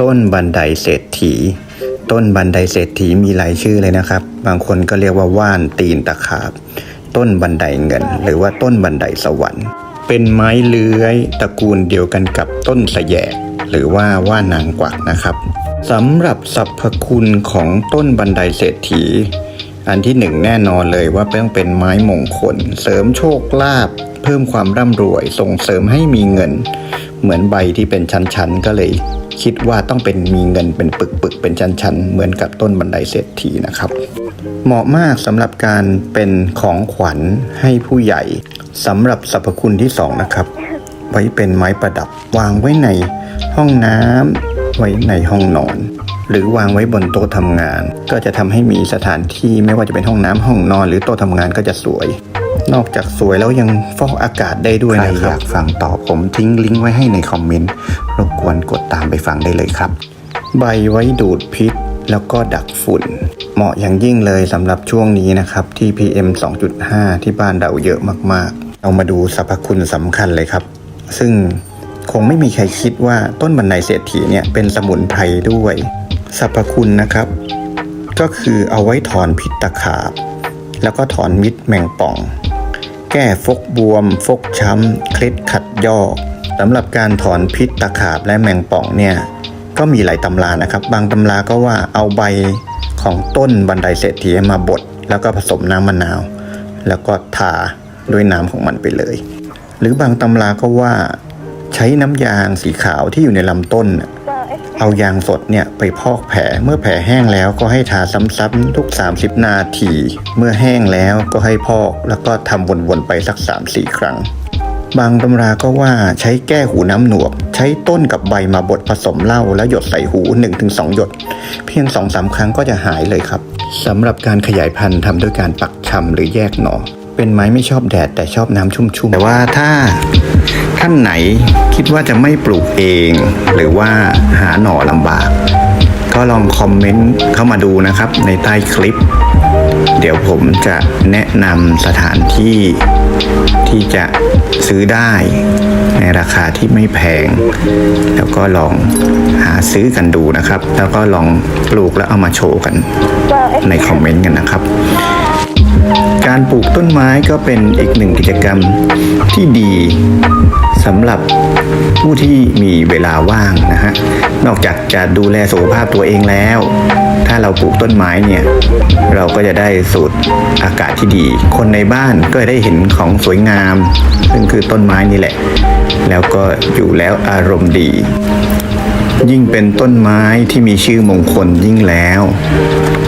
ต้นบันไดเศรษฐี ต้นบันไดเศรษฐีมีหลายชื่อเลยนะครับ บางคนก็เรียกว่าว่านตีนตะขาบ ต้นบันไดเงิน หรือว่าต้นบันไดสวรรค์ เป็นไม้เลื้อยตระกูลเดียวกันกับต้นสะแยกหรือว่าว่านางกวักนะครับสำหรับสรรพคุณของต้นบันไดเศรษฐี อันที่หนึ่งแน่นอนเลยว่าต้องเป็นไม้มงคล เสริมโชคลาภเพิ่มความร่ำรวยส่งเสริมให้มีเงิน เหมือนใบที่เป็นชั้นๆก็เลย คิดว่าต้องเป็นมีเงินเป็นปึกๆเป็นชั้นๆเหมือนกับต้นบันไดเศรษฐีนะครับ เหมาะมากสำหรับการเป็นของขวัญให้ผู้ใหญ่สำหรับสรรพคุณที่สองนะครับ ไว้เป็นไม้ประดับวางไว้ในห้องน้ำ ไว้ในห้องนอน หรือวางไว้บนโต๊ะทำงาน ก็จะทำให้มีสถานที่ไม่ว่าจะเป็นห้องน้ำห้องนอน หรือโต๊ะทำงานก็จะสวย นอกจากสวยแล้วยังฟอกอากาศได้ด้วยนะครับใครอยากฟังต่อผมทิ้งลิงก์ไว้ให้ในคอมเมนต์รบกวนกดตามไปฟังได้เลยครับ ใบไว้ดูดพิษแล้วก็ดักฝุ่น เหมาะอย่างยิ่งเลยสำหรับช่วงนี้นะครับที่ PM 2.5 ที่บ้านเราเยอะมากๆ เอามาดูสรรพคุณสำคัญเลยครับ ซึ่ง คงไม่มีใครคิดว่าต้นบันไดเศรษฐีเนี่ยเป็นสมุนไพรด้วยสรรพคุณนะครับ ก็คือเอาไว้ถอนพิษตะขาบ แล้วก็ถอนมิตรแมงป่อง แก้ฟกบวม ฟกช้ำ เคล็ดขัดยอกสำหรับการถอนพิษตะขาบและแมงป่องเนี่ยก็มีหลายตำรานะครับ บางตำราก็ว่าเอาใบของต้นบันไดเศรษฐีมาบดแล้วก็ผสมน้ำมะนาว แล้วก็ทาด้วยน้ำของมันไปเลย หรือบางตำราก็ว่า ใช้น้ำยางสีขาวที่อยู่ในลำต้นน่ะเอายางสดเนี่ยไปพอกแผลเมื่อแผลแห้งแล้วก็ให้ทาซ้ำๆทุก 30 นาที เมื่อแห้งแล้วก็ให้พอกแล้วก็ทำวนๆไปสัก 3-4 ครั้ง บางตำราก็ว่าใช้แก้หูน้ำหนวก ใช้ต้นกับใบมาบดผสมเหล้าแล้วหยดใส่หู 1-2 หยด เพียง 2-3 ครั้งก็จะหายเลยครับสำหรับการขยายพันธุ์ทำด้วยการปักชำหรือแยกหน่อเป็นไม้ไม่ชอบแดดแต่ชอบน้ำชุ่มๆ แต่ว่าถ้า ท่านไหนคิดว่าจะไม่ปลูกเอง หรือว่าหาหน่อลำบาก ก็ลองคอมเมนต์เข้ามาดูนะครับในใต้คลิป เดี๋ยวผมจะแนะนำสถานที่ที่จะซื้อได้ในราคาที่ไม่แพง แล้วก็ลองหาซื้อกันดูนะครับ แล้วก็ลองปลูกแล้วเอามาโชว์กันในคอมเมนต์กันนะครับ การปลูกต้นไม้ก็เป็นอีกหนึ่งกิจกรรมที่ดีสำหรับผู้ที่มีเวลาว่างนะฮะ นอกจากจะดูแลสุขภาพตัวเองแล้ว ถ้าเราปลูกต้นไม้เนี่ย เราก็จะได้สูดอากาศที่ดี คนในบ้านก็ได้เห็นของสวยงาม ซึ่งคือต้นไม้นี่แหละ แล้วก็อยู่แล้วอารมณ์ดี ยิ่งเป็นต้นไม้ที่มีชื่อมงคลยิ่งแล้ว